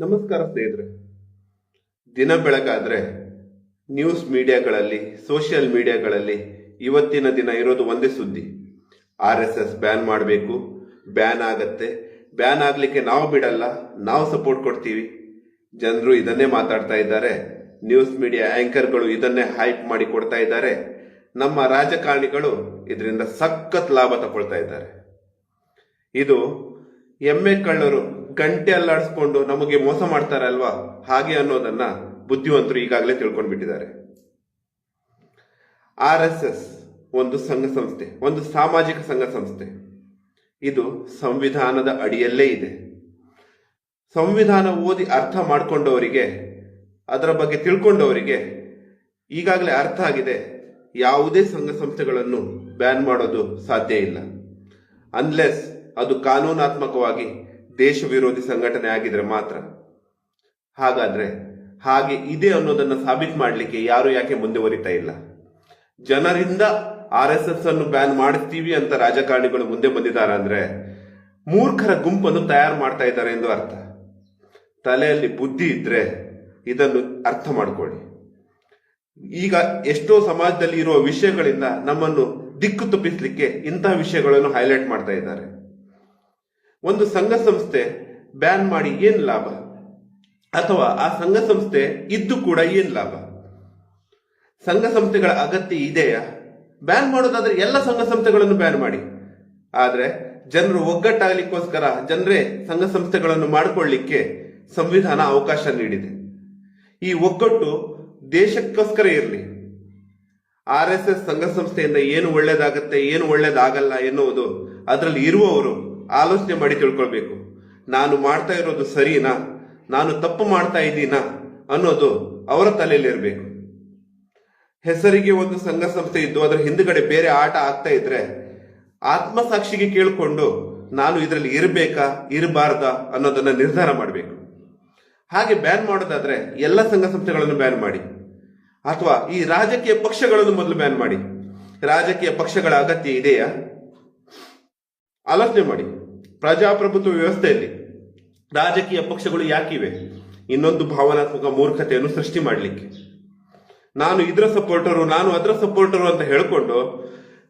ನಮಸ್ಕಾರ ಸ್ನೇಹಿತರೆ. ದಿನ ಬೆಳಕಾದ್ರೆ ನ್ಯೂಸ್ ಮೀಡಿಯಾಗಳಲ್ಲಿ ಸೋಷಿಯಲ್ ಮೀಡಿಯಾಗಳಲ್ಲಿ ಇವತ್ತಿನ ದಿನ ಇರೋದು ಒಂದೇ ಸುದ್ದಿ. ಆರ್ ಎಸ್ ಎಸ್ ಬ್ಯಾನ್ ಮಾಡಬೇಕು ಬ್ಯಾನ್ ಆಗತ್ತೆ. ಬ್ಯಾನ್ ಆಗಲಿಕ್ಕೆ ನಾವು ಬಿಡಲ್ಲ, ನಾವು ಸಪೋರ್ಟ್ ಕೊಡ್ತೀವಿ. ಜನರು ಇದನ್ನೇ ಮಾತಾಡ್ತಾ ಇದ್ದಾರೆ. ನ್ಯೂಸ್ ಮೀಡಿಯಾ ಆ್ಯಂಕರ್ಗಳು ಇದನ್ನೇ ಹೈಪ್ ಮಾಡಿ ಕೊಡ್ತಾ ಇದ್ದಾರೆ. ನಮ್ಮ ರಾಜಕಾರಣಿಗಳು ಇದರಿಂದ ಸಖತ್ ಲಾಭ ತಗೊಳ್ತಾ ಇದ್ದಾರೆ. ಇದು ಎಮ್ಮೆ ಕಳ್ಳರು ಗಂಟೆ ಅಲ್ಲಾಡಿಸ್ಕೊಂಡು ನಮಗೆ ಮೋಸ ಮಾಡ್ತಾರಲ್ವಾ? ಹಾಗೆ ಅನ್ನೋದನ್ನ ಬುದ್ಧಿವಂತರು ಈಗಾಗಲೇ ತಿಳ್ಕೊಂಡ್ಬಿಟ್ಟಿದ್ದಾರೆ. ಆರ್ ಎಸ್ ಎಸ್ ಒಂದು ಸಂಘ ಸಂಸ್ಥೆ, ಒಂದು ಸಾಮಾಜಿಕ ಸಂಘ ಸಂಸ್ಥೆ. ಇದು ಸಂವಿಧಾನದ ಅಡಿಯಲ್ಲೇ ಇದೆ. ಸಂವಿಧಾನ ಓದಿ ಅರ್ಥ ಮಾಡಿಕೊಂಡವರಿಗೆ, ಅದರ ಬಗ್ಗೆ ತಿಳ್ಕೊಂಡವರಿಗೆ ಈಗಾಗಲೇ ಅರ್ಥ ಆಗಿದೆ, ಯಾವುದೇ ಸಂಘ ಸಂಸ್ಥೆಗಳನ್ನು ಬ್ಯಾನ್ ಮಾಡೋದು ಸಾಧ್ಯ ಇಲ್ಲ. ಅನ್ಲೆಸ್ ಅದು ಕಾನೂನಾತ್ಮಕವಾಗಿ ದೇಶ ವಿರೋಧಿ ಸಂಘಟನೆ ಆಗಿದ್ರೆ ಮಾತ್ರ. ಹಾಗಾದ್ರೆ ಹಾಗೆ ಇದೆ ಅನ್ನೋದನ್ನ ಸಾಬೀತು ಮಾಡಲಿಕ್ಕೆ ಯಾರು ಯಾಕೆ ಮುಂದುವರಿತಾ ಇಲ್ಲ? ಜನರಿಂದ ಆರ್ ಎಸ್ ಎಸ್ ಅನ್ನು ಬ್ಯಾನ್ ಮಾಡಿಸ್ತೀವಿ ಅಂತ ರಾಜಕಾರಣಿಗಳು ಮುಂದೆ ಬಂದಿದ್ದಾರೆ ಅಂದ್ರೆ ಮೂರ್ಖರ ಗುಂಪನ್ನು ತಯಾರು ಮಾಡ್ತಾ ಇದ್ದಾರೆ ಎಂದು ಅರ್ಥ. ತಲೆಯಲ್ಲಿ ಬುದ್ಧಿ ಇದ್ರೆ ಇದನ್ನು ಅರ್ಥ ಮಾಡ್ಕೊಳ್ಳಿ. ಈಗ ಎಷ್ಟೋ ಸಮಾಜದಲ್ಲಿ ಇರುವ ವಿಷಯಗಳಿಂದ ನಮ್ಮನ್ನು ದಿಕ್ಕು ತಪ್ಪಿಸ್ಲಿಕ್ಕೆ ಇಂತಹ ವಿಷಯಗಳನ್ನು ಹೈಲೈಟ್ ಮಾಡ್ತಾ ಇದ್ದಾರೆ. ಒಂದು ಸಂಘ ಸಂಸ್ಥೆ ಬ್ಯಾನ್ ಮಾಡಿ ಏನ್ ಲಾಭ? ಅಥವಾ ಆ ಸಂಘ ಸಂಸ್ಥೆ ಇದ್ದು ಕೂಡ ಏನ್ ಲಾಭ? ಸಂಘ ಸಂಸ್ಥೆಗಳ ಅಗತ್ಯ ಇದೆಯಾ? ಬ್ಯಾನ್ ಮಾಡೋದಾದ್ರೆ ಎಲ್ಲ ಸಂಘ ಸಂಸ್ಥೆಗಳನ್ನು ಬ್ಯಾನ್ ಮಾಡಿ. ಆದ್ರೆ ಜನರು ಒಗ್ಗಟ್ಟಾಗಲಿಕ್ಕೋಸ್ಕರ ಜನರೇ ಸಂಘ ಸಂಸ್ಥೆಗಳನ್ನು ಮಾಡಿಕೊಳ್ಳಿಕ್ಕೆ ಸಂವಿಧಾನ ಅವಕಾಶ ನೀಡಿದೆ. ಈ ಒಗ್ಗಟ್ಟು ದೇಶಕ್ಕೋಸ್ಕರ ಇರಲಿ. ಆರ್ ಎಸ್ ಎಸ್ ಸಂಘ ಸಂಸ್ಥೆಯಿಂದ ಏನು ಒಳ್ಳೇದಾಗತ್ತೆ, ಏನು ಒಳ್ಳೇದಾಗಲ್ಲ ಎನ್ನುವುದು ಅದರಲ್ಲಿ ಇರುವವರು ಆಲೋಚನೆ ಮಾಡಿ ತಿಳ್ಕೊಳ್ಬೇಕು. ನಾನು ಮಾಡ್ತಾ ಇರೋದು ಸರಿನಾ? ನಾನು ತಪ್ಪು ಮಾಡ್ತಾ ಇದ್ದೀನಾ? ಅನ್ನೋದು ಅವರ ತಲೆಯಲ್ಲಿ ಇರಬೇಕು. ಹೆಸರಿಗೆ ಒಂದು ಸಂಘ ಸಂಸ್ಥೆ ಇದ್ದು ಅದರ ಹಿಂದುಗಡೆ ಬೇರೆ ಆಟ ಆಗ್ತಾ ಇದ್ರೆ ಆತ್ಮಸಾಕ್ಷಿಗೆ ಕೇಳಿಕೊಂಡು ನಾನು ಇದರಲ್ಲಿ ಇರಬೇಕಾ, ಇರಬಾರ್ದ ಅನ್ನೋದನ್ನ ನಿರ್ಧಾರ ಮಾಡಬೇಕು. ಹಾಗೆ ಬ್ಯಾನ್ ಮಾಡೋದಾದ್ರೆ ಎಲ್ಲ ಸಂಘ ಸಂಸ್ಥೆಗಳನ್ನು ಬ್ಯಾನ್ ಮಾಡಿ. ಅಥವಾ ಈ ರಾಜಕೀಯ ಪಕ್ಷಗಳನ್ನು ಮೊದಲು ಬ್ಯಾನ್ ಮಾಡಿ. ರಾಜಕೀಯ ಪಕ್ಷಗಳ ಅಗತ್ಯ ಇದೆಯಾ? ಆಲೋಚನೆ ಮಾಡಿ. ಪ್ರಜಾಪ್ರಭುತ್ವ ವ್ಯವಸ್ಥೆಯಲ್ಲಿ ರಾಜಕೀಯ ಪಕ್ಷಗಳು ಯಾಕಿವೆ? ಇನ್ನೊಂದು ಭಾವನಾತ್ಮಕ ಮೂರ್ಖತೆಯನ್ನು ಸೃಷ್ಟಿ ಮಾಡಲಿಕ್ಕೆ. ನಾನು ಇದರ ಸಪೋರ್ಟರು, ನಾನು ಅದರ ಸಪೋರ್ಟರು ಅಂತ ಹೇಳಿಕೊಂಡು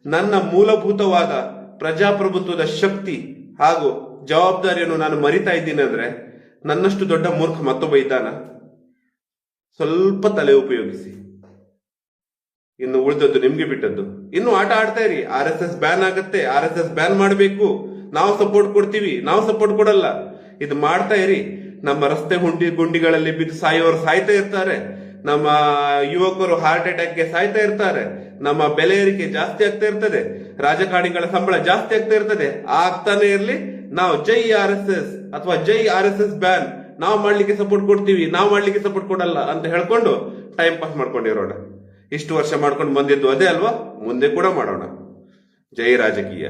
ನನ್ನ ಮೂಲಭೂತವಾದ ಪ್ರಜಾಪ್ರಭುತ್ವದ ಶಕ್ತಿ ಹಾಗೂ ಜವಾಬ್ದಾರಿಯನ್ನು ನಾನು ಮರಿತಾ ಇದ್ದೀನಿ ಅಂದ್ರೆ ನನ್ನಷ್ಟು ದೊಡ್ಡ ಮೂರ್ಖ ಮತ್ತೊಬ್ಬ ಇದ್ದಾನ? ಸ್ವಲ್ಪ ತಲೆ ಉಪಯೋಗಿಸಿ. ಇನ್ನು ಉಳಿದದ್ದು ನಿಮಗೆ ಬಿಟ್ಟದ್ದು. ಇನ್ನು ಆಟ ಆಡ್ತಾ ಇರಿ. ಆರ್ ಎಸ್ ಎಸ್ ಬ್ಯಾನ್ ಆಗತ್ತೆ. ಆರ್ ಎಸ್ ಎಸ್ ಬ್ಯಾನ್ ಮಾಡಬೇಕು. ನಾವು ಸಪೋರ್ಟ್ ಕೊಡ್ತೀವಿ. ನಾವು ಸಪೋರ್ಟ್ ಕೊಡಲ್ಲ. ಇದು ಮಾಡ್ತಾ ಇರಿ. ನಮ್ಮ ರಸ್ತೆ ಹುಂಡಿ ಗುಂಡಿಗಳಲ್ಲಿ ಬಿದ್ದು ಸಾಯೋರು ಸಾಯ್ತಾ ಇರ್ತಾರೆ. ನಮ್ಮ ಯುವಕರು ಹಾರ್ಟ್ ಅಟ್ಯಾಕ್ಗೆ ಸಾಯ್ತಾ ಇರ್ತಾರೆ. ನಮ್ಮ ಬೆಲೆ ಏರಿಕೆ ಜಾಸ್ತಿ ಆಗ್ತಾ ಇರ್ತದೆ. ರಾಜಕಾರಣಿಗಳ ಸಂಬಳ ಜಾಸ್ತಿ ಆಗ್ತಾ ಇರ್ತದೆ. ಆಗ್ತಾನೆ ಇರ್ಲಿ. ನಾವು ಜೈ ಆರ್ ಎಸ್ ಎಸ್ ಅಥವಾ ಜೈ ಆರ್ ಎಸ್ ಎಸ್ ಬ್ಯಾನ್ ನಾವು ಮಾಡ್ಲಿಕ್ಕೆ ಸಪೋರ್ಟ್ ಕೊಡ್ತೀವಿ. ನಾವು ಮಾಡ್ಲಿಕ್ಕೆ ಸಪೋರ್ಟ್ ಕೊಡಲ್ಲ ಅಂತ ಹೇಳ್ಕೊಂಡು ಟೈಮ್ ಪಾಸ್ ಮಾಡ್ಕೊಂಡಿರೋಣ. ಇಷ್ಟು ವರ್ಷ ಮಾಡ್ಕೊಂಡು ಬಂದಿದ್ದು ಅದೇ ಅಲ್ವಾ? ಮುಂದೆ ಕೂಡ ಮಾಡೋಣ. ಜೈ ರಾಜಕೀಯ.